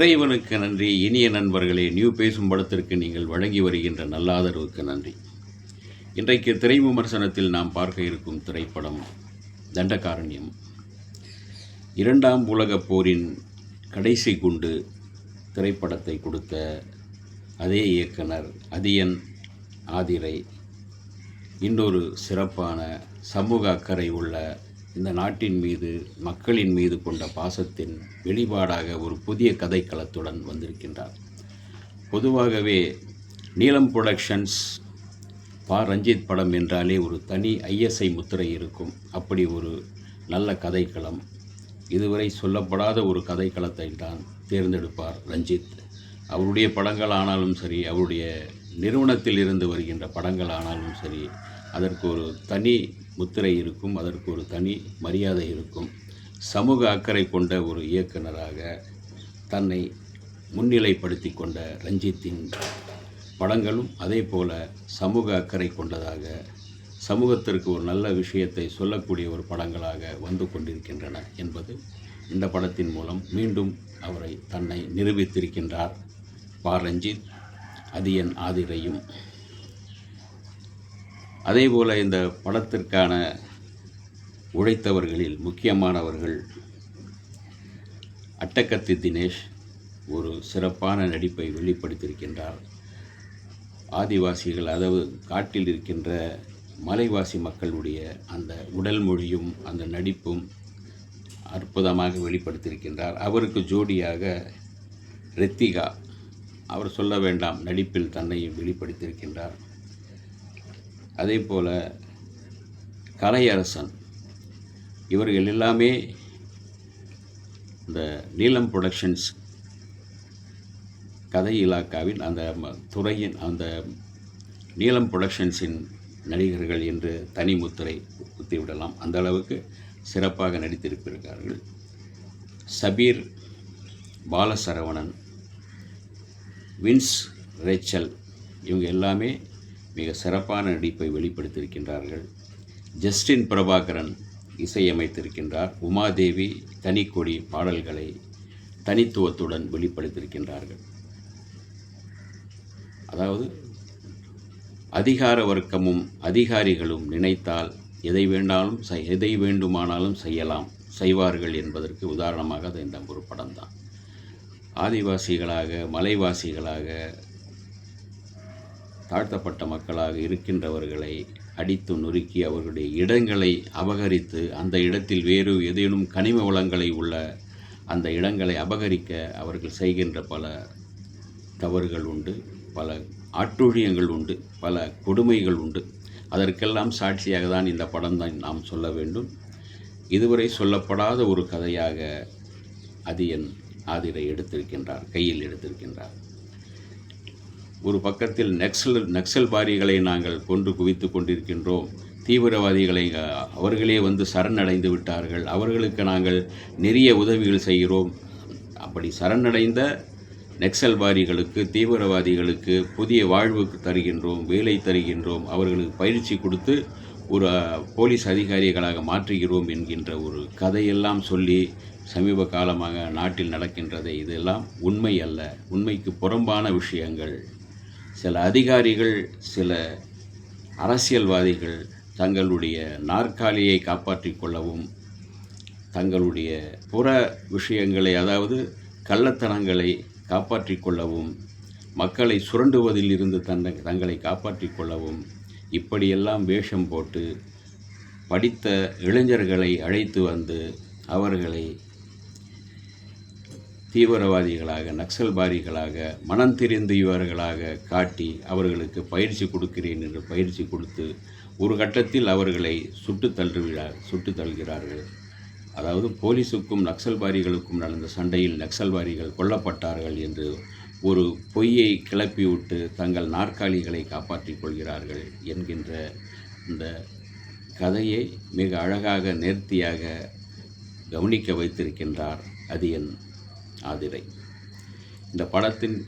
இறைவனுக்கு நன்றி. இனிய நண்பர்களே நியூ பேசும் படத்திற்கு நீங்கள் வழங்கி வருகின்ற நல்லாதரவுக்கு நன்றி. இன்றைக்கு திரை விமர்சனத்தில் நாம் பார்க்க இருக்கும் திரைப்படம் தண்டகாரண்யம். இரண்டாம் உலகப் போரின் கடைசி குண்டு திரைப்படத்தை கொடுத்த அதே இயக்குனர் அதியன் ஆதிரை. இன்னொரு சிறப்பான சமூக அக்கறை உள்ள இந்த நாட்டின் மீது மக்களின் மீது கொண்ட பாசத்தின் வெளிப்பாடாக ஒரு புதிய கதைக்களத்துடன் வந்திருக்கின்றார். பொதுவாகவே நீலம் புரொடக்ஷன்ஸ் பா. ரஞ்சித் படம் என்றாலே ஒரு தனி ஐஎஸ்ஐ முத்திரை இருக்கும். அப்படி ஒரு நல்ல கதைக்களம். இதுவரை சொல்லப்படாத ஒரு கதைக்களத்தை தான் தேர்ந்தெடுப்பார் ரஞ்சித். அவருடைய படங்கள் ஆனாலும் சரி அவருடைய நிறுவனத்தில் இருந்து வருகின்ற படங்கள் ஆனாலும் சரி அதற்கு ஒரு தனி முத்திரை இருக்கும் அதற்கு ஒரு தனி மரியாதை இருக்கும். சமூக அக்கறை கொண்ட ஒரு இயக்குனராக தன்னை முன்னிலைப்படுத்தி கொண்ட ரஞ்சித்தின் படங்களும் அதே போல சமூக அக்கறை கொண்டதாக சமூகத்திற்கு ஒரு நல்ல விஷயத்தை சொல்லக்கூடிய ஒரு படங்களாக வந்து கொண்டிருக்கின்றன என்பது இந்த படத்தின் மூலம் மீண்டும் அவரை தன்னை நிரூபித்திருக்கின்றார் பா. ரஞ்சித். அதியன் ஆதிரையும். அதேபோல இந்த படத்திற்கான உழைத்தவர்களில் முக்கியமானவர்கள் அட்டக்கத்தி தினேஷ் ஒரு சிறப்பான நடிப்பை வெளிப்படுத்தியிருக்கின்றார். ஆதிவாசிகள் அதாவது காட்டில் இருக்கின்ற மலைவாசி மக்களுடைய அந்த உடல் மொழியும் அந்த நடிப்பும் அற்புதமாக வெளிப்படுத்தியிருக்கின்றார். அவருக்கு ஜோடியாக ரித்திகா அவர் சொல்ல வேண்டாம் நடிப்பில் தன்னையும் வெளிப்படுத்தியிருக்கின்றார். அதே போல் கலையரசன் இவர்கள் எல்லாமே இந்த நீலம் ப்ரொடக்ஷன்ஸ் கதை இலாக்காவில் அந்த ம- துறையின் அந்த நீலம் புரொடக்ஷன்ஸின் நடிகர்கள் என்று தனி முத்திரை குத்திவிடலாம் அந்த அளவுக்கு சிறப்பாக நடித்திருக்கிறார்கள். சபீர் பாலசரவணன் வின்ஸ் ரேச்சல் இவங்க எல்லாமே மிக சிறப்பான நடிப்பை வெளிப்படுத்தியிருக்கின்றார்கள். ஜஸ்டின் பிரபாகரன் இசையமைத்திருக்கின்றார். உமாதேவி தனிக்கொடி பாடல்களை தனித்துவத்துடன் வெளிப்படுத்தியிருக்கின்றார்கள். அதாவது அதிகார வர்க்கமும் அதிகாரிகளும் நினைத்தால் எதை வேண்டாலும் செய் எதை வேண்டுமானாலும் செய்யலாம் செய்வார்கள் என்பதற்கு உதாரணமாக அது இந்த ஒரு படம்தான். ஆதிவாசிகளாக மலைவாசிகளாக தாழ்த்தப்பட்ட மக்களாக இருக்கின்றவர்களை அடித்து நொறுக்கி அவர்களுடைய இடங்களை அபகரித்து அந்த இடத்தில் வேறு ஏதேனும் கனிம வளங்களை உள்ள அந்த இடங்களை அபகரிக்க அவர்கள் செய்கின்ற பல தவறுகள் உண்டு பல ஆட்டூழியங்கள் உண்டு பல கொடுமைகள் உண்டு. அதற்கெல்லாம் சாட்சியாக தான் இந்த படம் தான் நாம் சொல்ல வேண்டும். இதுவரை சொல்லப்படாத ஒரு கதையாக அதியன் ஆதிரை எடுத்திருக்கின்றார் கையில் எடுத்திருக்கின்றார். ஒரு பக்கத்தில் நக்சல் நக்சல்பாரிகளை நாங்கள் கொன்று குவித்து கொண்டிருக்கின்றோம். தீவிரவாதிகளை அவர்களே வந்து சரணடைந்து விட்டார்கள். அவர்களுக்கு நாங்கள் நிறைய உதவிகள் செய்கிறோம். அப்படி சரணடைந்த நக்சல்பாரிகளுக்கு தீவிரவாதிகளுக்கு புதிய வாழ்வு தருகின்றோம் வேலை தருகின்றோம். அவர்களுக்கு பயிற்சி கொடுத்து ஒரு போலீஸ் அதிகாரிகளாக மாற்றுகிறோம் என்கின்ற ஒரு கதையெல்லாம் சொல்லி சமீப காலமாக நாட்டில் நடக்கின்றதை இதெல்லாம் உண்மை அல்ல. உண்மைக்கு புறம்பான விஷயங்கள். சில அதிகாரிகள் சில அரசியல்வாதிகள் தங்களுடைய நாற்காலியை காப்பாற்றிக் கொள்ளவும் தங்களுடைய புற விஷயங்களை அதாவது கள்ளத்தனங்களை காப்பாற்றிக் கொள்ளவும் மக்களை சுரண்டுவதில் இருந்து தன்னை தங்களை காப்பாற்றிக் கொள்ளவும் இப்படியெல்லாம் வேஷம் போட்டு படித்த இளைஞர்களை அழைத்து வந்து அவர்களை தீவிரவாதிகளாக நக்சல்பாரிகளாக மனம் தெரிந்தவர்களாக காட்டி அவர்களுக்கு பயிற்சி கொடுக்கிறேன் என்று பயிற்சி கொடுத்து ஒரு கட்டத்தில் அவர்களை சுட்டு தள்ளுகிறார் சுட்டு தள்ளுகிறார்கள். அதாவது போலீஸுக்கும் நக்சல்பாரிகளுக்கும் நடந்த சண்டையில் நக்சல்பாரிகள் கொல்லப்பட்டார்கள் என்று ஒரு பொய்யை கிளப்பிவிட்டு தங்கள் நாற்காலிகளை காப்பாற்றிக் கொள்கிறார்கள் என்கின்ற இந்த கதையை மிக அழகாக நேர்த்தியாக கவனிக்க வைத்திருக்கின்றார் அதியன் ஆதிரை இந்த படத்தின்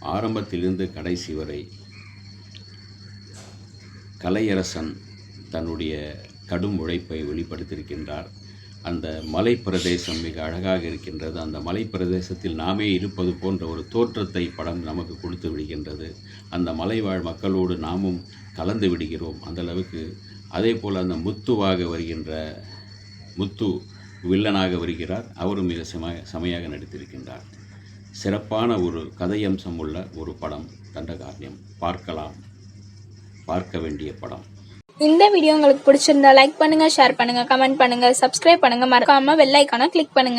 ஆரம்பத்திலிருந்து கடைசி வரை கலையரசன் தன்னுடைய கடும் உழைப்பை வெளிப்படுத்தியிருக்கின்றார். அந்த மலை பிரதேசம் மிக அழகாக இருக்கின்றது. அந்த மலை பிரதேசத்தில் நாமே இருப்பது போன்ற ஒரு தோற்றத்தை படம் நமக்கு கொடுத்து விடுகின்றது. அந்த மலைவாழ் மக்களோடு நாமும் கலந்து விடுகிறோம். அந்த அளவுக்கு அதே போல் அந்த முத்துவாக வருகின்ற முத்து வில்லனாக வருகிறார். அவரும் மிக செம செமையாக நடித்திருக்கின்றார். சிறப்பான ஒரு கதையம்சம் உள்ள ஒரு படம் தண்டகாரியம் பார்க்கலாம். பார்க்க வேண்டிய படம். இந்த வீடியோ உங்களுக்கு பிடிச்சிருந்தா லைக் பண்ணுங்க ஷேர் பண்ணுங்க கமெண்ட் பண்ணுங்க சப்ஸ்கிரைப் பண்ணுங்க. மறக்காம வெள்ளைக்கான கிளிக் பண்ணுங்க.